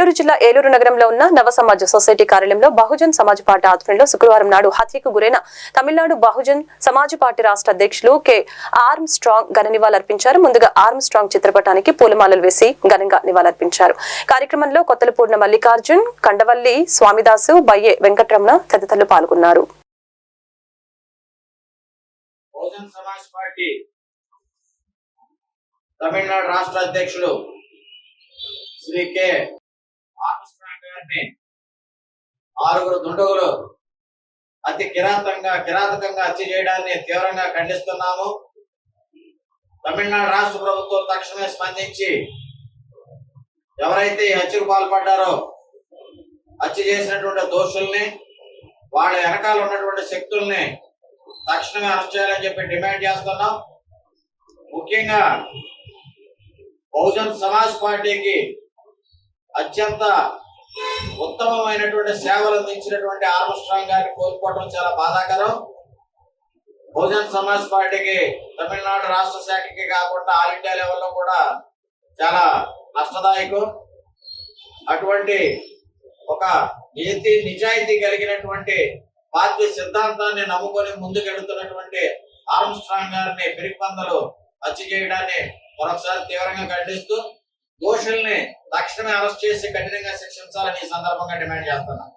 ఏలూరు జిల్లా ఏలూరు నగరంలో ఉన్న నవ సమాజ సొసైటీ కార్యాలయంలో బహుజన్ సమాజ్ పార్టీ ఆధ్వర్యంలో శుక్రవారం నాడు హత్యకు గురైన తమిళనాడు బహుజన్ సమాజ్ పార్టీ రాష్ట్ర అధ్యక్షులు కె ఆర్మ్ స్ట్రాంగ్ ఘన నివాళులర్పించారు. ముందుగా ఆర్మ్ స్ట్రాంగ్ చిత్రపటానికి పూలమాలలు వేసి ఘనంగా నివాళులర్పించారు. కార్యక్రమంలో కొత్తలపూర్ణ మల్లికార్జున్ కండవల్లి స్వామిదాసు బయ్యే వెంకటరమణ తదితరులు పాల్గొన్నారు. తమిళనాడు రాష్ట్ర అధ్యక్షుడు శ్రీ కె గారిని ఆరుగురు దుండగులు అతి కిరాతంగా కిరాతకంగా హత్య చేయడాన్ని తీవ్రంగా ఖండిస్తున్నాము. తమిళనాడు రాష్ట్ర ప్రభుత్వం తక్షణమే స్పందించి ఎవరైతే ఈ హత్యకు పాల్పడ్డారో హత్య చేసినటువంటి దోషుల్ని వాళ్ళ వెనకాల ఉన్నటువంటి శక్తుల్ని తక్షణమే అరెస్ట్ చేయాలని చెప్పి డిమాండ్ చేస్తున్నాం. ముఖ్యంగా బహుజన్ సమాజ్ పార్టీకి అత్యంత ఉత్తమమైనటువంటి సేవలు అందించినటువంటి ఆర్మస్ట్రాంగ్ గారిని కోల్పోవడం చాలా బాధాకరం. బహుజన్ సమాజ్ పార్టీకి తమిళనాడు రాష్ట్ర శాఖకి కాకుండా ఆల్ ఇండియా లెవెల్లో కూడా చాలా నష్టదాయకం. అటువంటి ఒక నీతి నిజాయితీ కలిగినటువంటి పార్టీ సిద్ధాంతాన్ని నమ్ముకొని ముందుకెడుతున్నటువంటి ఆర్మ్స్ట్రాంగ్ గారిని పిరిపందలు హత్య చేయడాన్ని మరొకసారి తీవ్రంగా ఖండిస్తూ దోషుల్ని తక్షణమే అరెస్ట్ చేసి కఠినంగా శిక్షించాలని ఈ సందర్భంగా డిమాండ్ చేస్తున్నాం.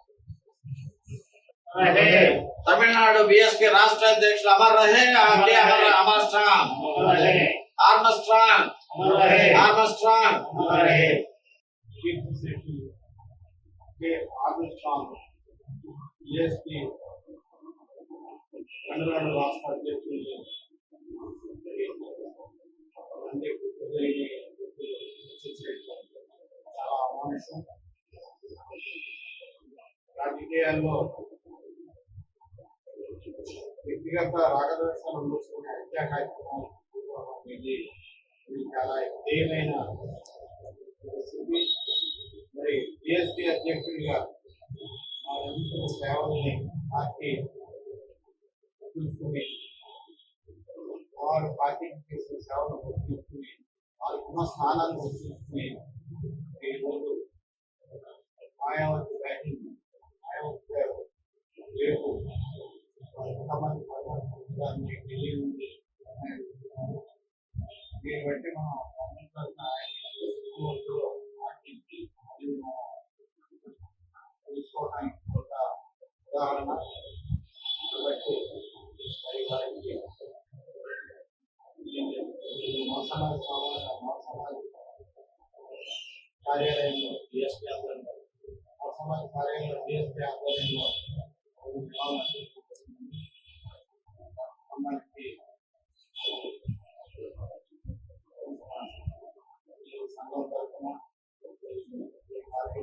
తమిళనాడు బిఎస్పీ రాష్ట్ర అధ్యక్షులు అమర్ రహే Amar strong. Armour strong. Armour strong. Tamil Nadu రాష్ట్ర అధ్యక్షులు. రాజకీయాల్లో వ్యక్తిగత రాగద్వేషాలు మూసుకునే హత్యా కార్యక్రమాలు ఇది ఇది చాలా విధేయమైన పరిస్థితి మరి బిఎస్పీ అధ్యక్షుడిగా మా అందించిన సేవల్ని పార్టీ గుర్తుంచుకుని వారు పార్టీకి చేసిన సేవను గుర్తుంచుకుని और वहाँ सानंद में माया और बैठी माया और देखो वर्तमान करने के लिए उनके ये बैठे वहाँ पालन करना है। उसको तो आर्थिक की उसको हम छोटा उदाहरण సమాజ మోసమాజ కార్యాలయంలో డిఎస్పీ ఆధ్వర్యంలో మోసమాజ కార్యాలయంలో డిఎస్పీ ఆధ్వర్యంలో మనకి సంఘం తరఫున పార్టీ